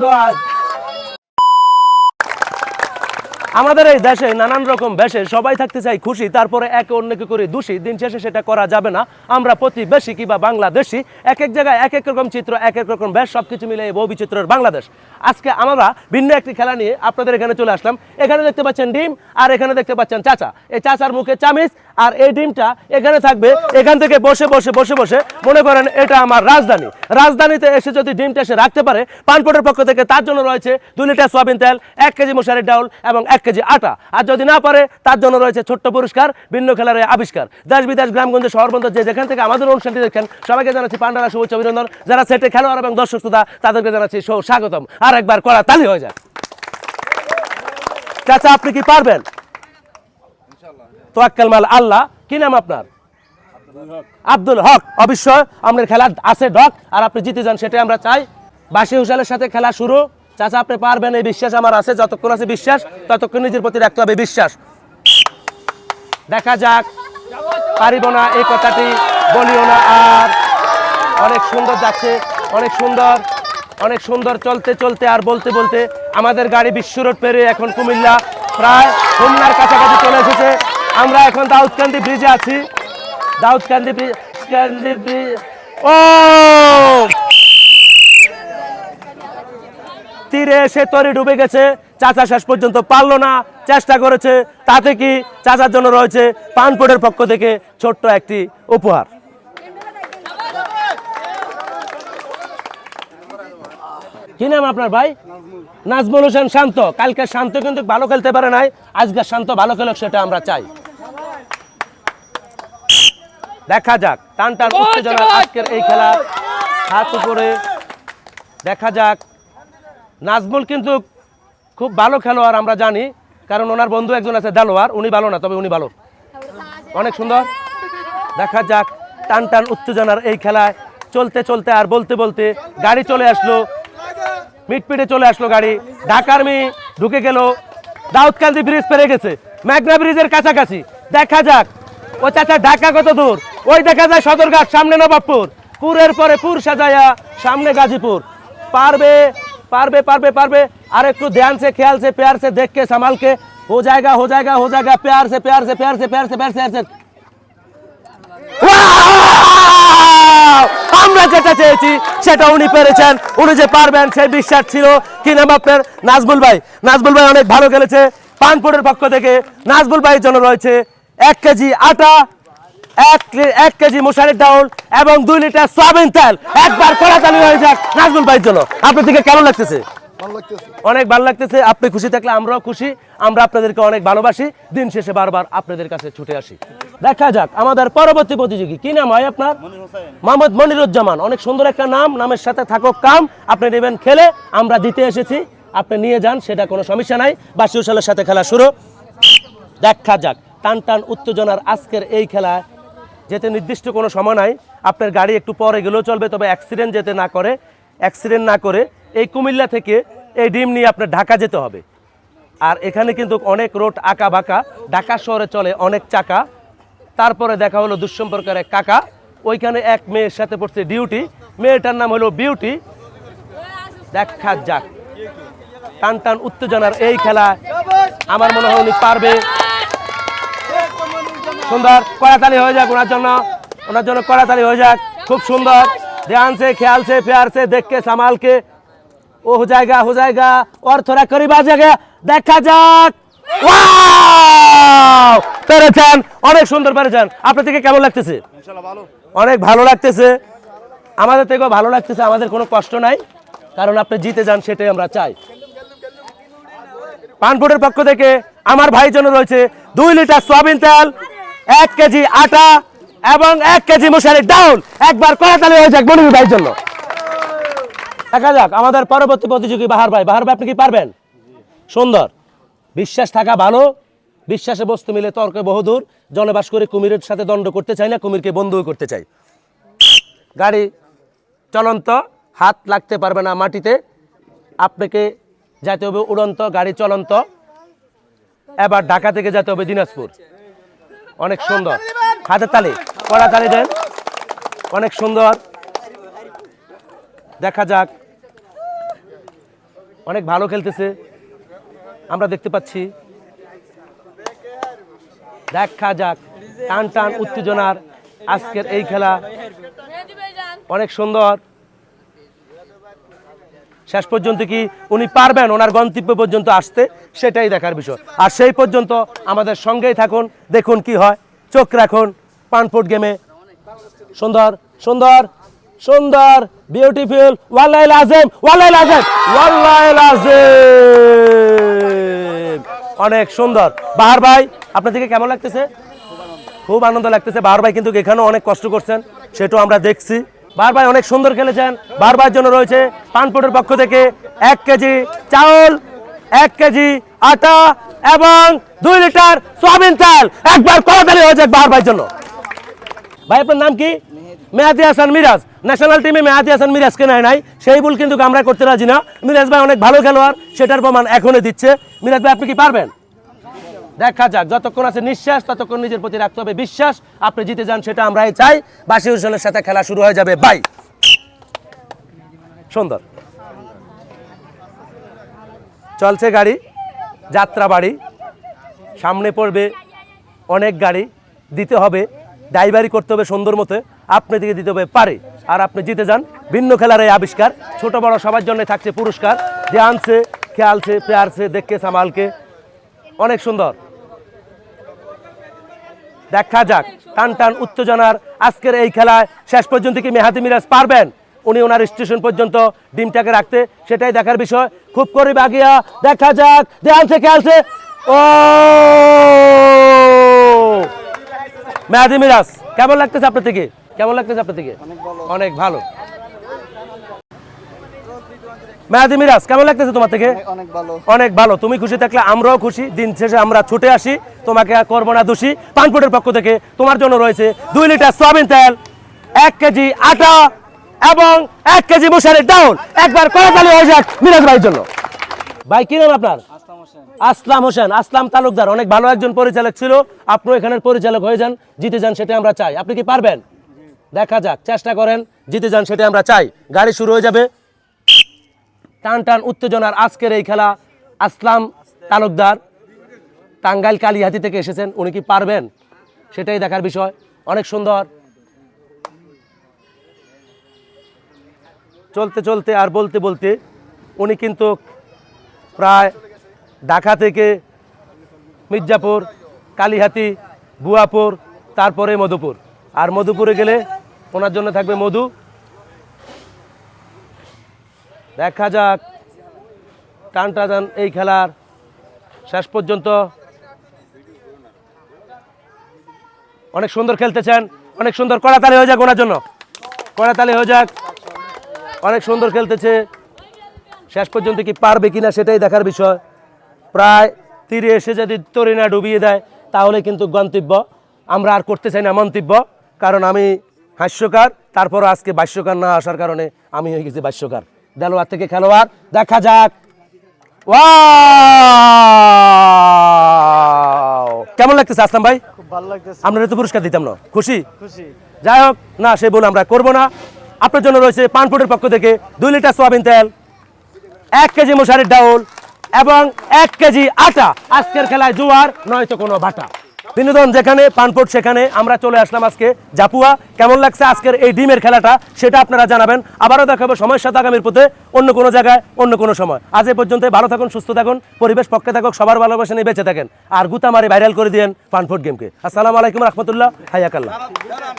Doğar. আমাদের এই দেশে নানান রকম বেশে সবাই থাকতে চাই খুশি, তারপরে একে অন্যকে করে দোষী। দিন শেষে সেটা করা যাবে না। আমরা প্রতিবেশী কিংবা বাংলাদেশি? এক এক জায়গায় এক এক রকম চিত্র এক এক রকম বেশ সব কিছু মিলে বহু বিচিত্রের বাংলাদেশ। আজকে আমরা ভিন্ন একটি খেলা নিয়ে আপনাদের এখানে চলে আসলাম। এখানে দেখতে পাচ্ছেন ডিম আর এখানে দেখতে পাচ্ছেন চাচা। এই চাচার মুখে চামিচ আর এই ডিমটা এখানে থাকবে। এখান থেকে বসে বসে বসে বসে মনে করেন এটা আমার রাজধানী। রাজধানীতে এসে যদি ডিমটা এসে রাখতে পারে পানপোটের পক্ষ থেকে তার জন্য রয়েছে দুই লিটার সোয়াবিন তেল, এক কেজি মশারির ডাউল এবং এক কেজি আটা। আর যদি না পারে, তার জন্য রয়েছে ছোট্ট পুরস্কার, ভিন্ন খেলার আবিষ্কার। দেশ বিদেশ, গ্রামগঞ্জ শহরবন্ধ যে যেখান থেকে আমাদের অনুষ্ঠানটি দেখেন সবাইকে জানাচ্ছি পান্ডারা শুভেচ্ছা, অভিনন্দন। যারা সেটে খেলোয়াড় এবং দর্শক শ্রোতা, তাদেরকে জানাচ্ছি স্বাগতম আর একবার করা তালি হয়ে যায় চাচা, আপনি কি পারবেন? তোয়াক্কাল মাল আল্লাহ। কি নাম আপনার? আব্দুল হক। অবশ্যই আপনার খেলা আছে ডক আর আপনি জিতে যান সেটাই আমরা চাই। বাসি হুসালের সাথে খেলা শুরু। চাচা আপনি পারবেন এই বিশ্বাস আমার আছে যতক্ষণ আছে বিশ্বাস ততক্ষণ নিজের প্রতি রাখতে হবে বিশ্বাস। দেখা যাক পারিব না এই কথাটি বলিও না আর। অনেক সুন্দর যাচ্ছে অনেক সুন্দর অনেক সুন্দর চলতে চলতে আর বলতে বলতে আমাদের গাড়ি বিশ্ব রোড পেরে এখন কুমিল্লা প্রায় খুলনার কাছাকাছি চলে এসেছে। আমরা এখন দাউদকান্দি ব্রিজে আছি। দাউদকান্দি ব্রিজ কান্দি ব্রিজ ও! তীরে এসে তরি ডুবে গেছে। চাচা শেষ পর্যন্ত পারল না। চেষ্টা করেছে। তাতে কি চাচার জন্য রয়েছে পানপোটের পক্ষ থেকে ছোট্ট একটি উপহার। কি নাম আপনার ভাই? নাজমুল হোসেন শান্ত। কালকে শান্ত কিন্তু ভালো খেলতে পারে নাই। আজকে শান্ত ভালো খেলুক, সেটা আমরা চাই। দেখা যাক। টান টান উত্তেজনা আজকের এই খেলা। হাত উপরে। দেখা যাক। নাজমুল কিন্তু খুব ভালো খেলোয়াড় আমরা জানি। কারণ ওনার বন্ধু একজন আছে দেলোয়ার উনি ভালো না তবে উনি ভালো। অনেক সুন্দর। দেখা যাক। টান টান উত্তেজনার এই খেলায় চলতে চলতে আর বলতে বলতে গাড়ি চলে আসলো। মিটপিটে চলে আসলো গাড়ি। ঢাকার মি ঢুকে গেল। দাউদকান্দি ব্রিজ পেরে গেছে। মেঘনা ব্রিজের কাছাকাছি। দেখা যাক। ও চাচা ঢাকা কত দূর ওই দেখা যায় সদরঘাট সামনে নবাবপুর পুরের পরে পুর সাজায়া সামনে গাজীপুর পারবে পারবে পারবে পারবে আর একটু ध्यान से ख्याल से प्यार से देख के संभाल के हो जाएगा हो जाएगा हो जाएगा प्यार से प्यार से प्यार से प्यार से प्यार से प्यार से Wow! আমরা যেটা চেয়েছি সেটা উনি পেরেছেন উনি যে পারবেন সেই বিশ্বাস ছিল কি নাম আপনার নাজবুল ভাই নাজবুল ভাই অনেক ভালো খেলেছে পানপুরের পক্ষ থেকে নাজবুল ভাইয়ের জন্য রয়েছে এক কেজি আটা এক এক কেজি মশারির ডাউল এবং দুই লিটার সয়াবিন তেল। একবার কড়াতালি হয়ে যাক নাজবুল ভাইয়ের জন্য। আপনার থেকে কেমন লাগতেছে? অনেক ভালো লাগতেছে। আপনি খুশি থাকলে আমরাও খুশি। আমরা আপনাদেরকে অনেক ভালোবাসি। দিন শেষে বারবার আপনাদের কাছে ছুটে আসি। দেখা যাক আমাদের পরবর্তী প্রতিযোগী। কি নাম হয় আপনার? মোহাম্মদ মনিরুজ্জামান। অনেক সুন্দর একটা নাম। নামের সাথে থাকুক কাম। আপনি নেবেন খেলে। আমরা দিতে এসেছি। আপনি নিয়ে যান সেটা কোনো সমস্যা নাই। বাসি সালের সাথে খেলা শুরু। দেখা যাক। টান টান উত্তেজনার আজকের এই খেলায় যেতে নির্দিষ্ট কোনো সময় নাই। আপনার গাড়ি একটু পরে গেলেও চলবে, তবে অ্যাক্সিডেন্ট যেতে না করে অ্যাক্সিডেন্ট না করে এই কুমিল্লা থেকে এই ডিম নিয়ে আপনার ঢাকা যেতে হবে। আর এখানে কিন্তু অনেক রোড আঁকা বাঁকা ঢাকা শহরে চলে অনেক চাকা। তারপরে দেখা হলো দুঃসম্পর্কের এক কাকা। ওইখানে এক মেয়ের সাথে পড়ছে ডিউটি। মেয়েটার নাম হলো বিউটি। দেখা যাক। টান টান উত্তেজনার এই খেলা আমার মনে হয় উনি পারবে। সুন্দর কড়াতালি হয়ে যাক ওনার জন্য। ওনার জন্য কড়াতালি হয়ে যাক। খুব সুন্দর। ধ্যান সে খেয়াল সে প্যার সে দেখকে সামালকে। ও হো জায়গা হো জায়গা। ওর থোড়া করিব জায়গা দেখা যাক। পেরেছেন অনেক সুন্দর মানে পেরেছেন আপনার থেকে কেমন লাগতেছে? অনেক ভালো লাগতেছে। আমাদের থেকেও ভালো লাগতেছে। আমাদের কোনো কষ্ট নাই। কারণ আপনি জিতে যান সেটাই আমরা চাই। পানপুরের পক্ষ থেকে আমার ভাই জন্য রয়েছে দুই লিটার সোয়াবিন তেল। এক কেজি আটা এবং এক কেজি মশারির ডাউন একবার কড়াতালি হয়ে যাক মনির ভাইয়ের জন্য। দেখা যাক, আমাদের পরবর্তী প্রতিযোগী বাহার ভাই। বাহার ভাই, আপনি কি পারবেন? সুন্দর। বিশ্বাস থাকা ভালো। বিশ্বাসে বস্তু মিলে তর্কে বহুদূর। জনবাস করে কুমিরের সাথে দণ্ড করতে চাই না, কুমিরকে বন্ধু করতে চাই। গাড়ি চলন্ত, হাত লাগতে পারবে না মাটিতে। আপনাকে যেতে হবে উড়ন্ত, গাড়ি চলন্ত। এবার ঢাকা থেকে যেতে হবে দিনাজপুর। অনেক সুন্দর। হাতের তালি। কড়া তালি দেন। অনেক সুন্দর। দেখা যাক। অনেক ভালো খেলতেছে। আমরা দেখতে পাচ্ছি। দেখা যাক। টান টান উত্তেজনার আজকের এই খেলা। অনেক সুন্দর। শেষ পর্যন্ত কি উনি পারবেন? ওনার গন্তব্য পর্যন্ত আসতে। সেটাই দেখার বিষয়। আর সেই পর্যন্ত আমাদের সঙ্গেই থাকুন, দেখুন কি হয়। চোখ রাখুন পানফুট গেমে। সুন্দর সুন্দর সুন্দর বিউটিফুল ওয়াল্লাহ আজম ওয়াল্লাহ আজম ওয়াল্লাহ আজম অনেক সুন্দর। বাহার ভাই, আপনার দিকে কেমন লাগতেছে? খুব আনন্দ লাগতেছে। বাহার ভাই কিন্তু এখানেও অনেক কষ্ট করছেন, সেটাও আমরা দেখছি। বার ভাই অনেক সুন্দর খেলেছেন। বারবার জন্য রয়েছে পানপুটের পক্ষ থেকে এক কেজি চাউল। এক কেজি আটা এবং দুই লিটার সোয়াবিন তেল। একবার কড়াতালি হয়ে যাক বাহার ভাইয়ের জন্য। ভাই, আপনার নাম কি? মেহাদি হাসান মিরাজ। ন্যাশনাল টিমে মেহাদি হাসান মিরাজকে নেয় নাই। সেই ভুল কিন্তু আমরা করতে রাজি না। মিরাজ ভাই অনেক ভালো খেলোয়াড়, সেটার প্রমাণ এখনই দিচ্ছে। মিরাজ ভাই, আপনি কি পারবেন? দেখা যাক, যতক্ষণ আছে নিঃশ্বাস, ততক্ষণ নিজের প্রতি রাখতে হবে বিশ্বাস। আপনি জিতে যান, সেটা আমরাই চাই। বাসি হোসেনের সাথে খেলা শুরু হয়ে যাবে। বাই। সুন্দর। চলছে গাড়ি, যাত্রা বাড়ি। সামনে পড়বে অনেক গাড়ি, দিতে হবে ড্রাইভারি করতে হবে সুন্দর মতো, আপনি দিকে দিতে হবে পারে। আর আপনি জিতে যান, ভিন্ন খেলার এই আবিষ্কার। ছোট বড় সবার জন্য থাকছে পুরস্কার, যে আনছে খেয়ালছে পেয়ারছে দেখকে সামালকে। অনেক সুন্দর। দেখা যাক, টান টান উত্তেজনার আজকের এই খেলায় শেষ পর্যন্ত কি মেহাদি মিরাজ পারবেন? উনি ওনার স্টেশন পর্যন্ত ডিমটাকে রাখতে সেটাই দেখার বিষয়। খুব করিব আগিয়া দেখা যাক দেয়ালছে খেয়ালছে ও! মেহাদি মিরাজ কেমন লাগতেছে আপনার থেকে কেমন লাগতেছে আপনার থেকে অনেক ভালো। মেহাদি মিরাজ কেমন লাগতেছে তোমার থেকে অনেক ভালো। তুমি খুশি থাকলে আমরাও খুশি। দিন শেষে আমরা ছুটে আসি। তোমাকে করব না দোষী। পানপুটের পক্ষ থেকে তোমার জন্য রয়েছে দুই লিটার সয়াবিন তেল এক কেজি আটা এবং এক কেজি মশারির ডাউন একবার করতালি হয়ে যাক মিরাজ ভাইয়ের জন্য। ভাই কি নাম আপনার? আসলাম হোসেন। আসলাম তালুকদার। অনেক ভালো একজন পরিচালক ছিল। আপনিও এখানের পরিচালক হয়ে যান জিতে যান সেটা আমরা চাই। আপনি কি পারবেন? দেখা যাক চেষ্টা করেন জিতে যান সেটা আমরা চাই। গাড়ি শুরু হয়ে যাবে। টান টান উত্তেজনার আজকের এই খেলা। আসলাম তালুকদার। টাঙ্গাইল কালিহাতি থেকে এসেছেন। উনি কি পারবেন? সেটাই দেখার বিষয়। অনেক সুন্দর। চলতে চলতে আর বলতে বলতে উনি কিন্তু প্রায় ঢাকা থেকে মির্জাপুর, কালিহাতি বুয়াপুর তারপরে মধুপুর। আর মধুপুরে গেলে ওনার জন্য থাকবে মধু। দেখা যাক। টান টান এই খেলার শেষ পর্যন্ত অনেক সুন্দর খেলতেছেন। অনেক সুন্দর কড়াতালি হয়ে যাক ওনার জন্য। কড়াতালি হয়ে যাক। অনেক সুন্দর খেলতেছে। শেষ পর্যন্ত কি পারবে কিনা সেটাই দেখার বিষয়। প্রায় তীরে এসে যদি তরিনা ডুবিয়ে দেয় তাহলে কিন্তু গন্তব্য। আমরা আর করতে চাই না মন্তব্য কারণ আমি হাস্যকার তারপর আজকে বাস্যকার না আসার কারণে আমি হয়ে গেছি বাস্যকার দেলোয়ার থেকে খেলোয়াড় দেখা যাক! কেমন লাগতেছে আসলাম ভাই? খুব ভালো লাগতেছে। আমরা তো পুরস্কার দিতাম না। খুশি? খুশি। যাই হোক না সে বলে আমরা করব না। আপনার জন্য রয়েছে পানফুটের পক্ষ থেকে দুই লিটার সোয়াবিন তেল, এক কেজি মশারির ডাউল এবং এক কেজি আটা। আজকের খেলায় জুয়ার, নয়তো কোনো বাটা বিনোদন যেখানে পানপুট সেখানে। আমরা চলে আসলাম আজকে জাপুয়া। কেমন লাগছে আজকের এই ডিমের খেলাটা? সেটা আপনারা জানাবেন। আবারও দেখাবো সময়ের সাথে আগামীর পথে অন্য কোনো জায়গায়, অন্য কোনো সময়। আজ এ পর্যন্ত ভালো থাকুন, সুস্থ থাকুন। পরিবেশ পক্ষে থাকুক, সবার ভালোবাসা নিয়ে বেঁচে থাকেন। আর গুতা মারি ভাইরাল করে দিয়েন পানফুট গেমকে। আসসালামু আলাইকুম রহমতুল্লাহ, হাইয়াকাল্লাহ।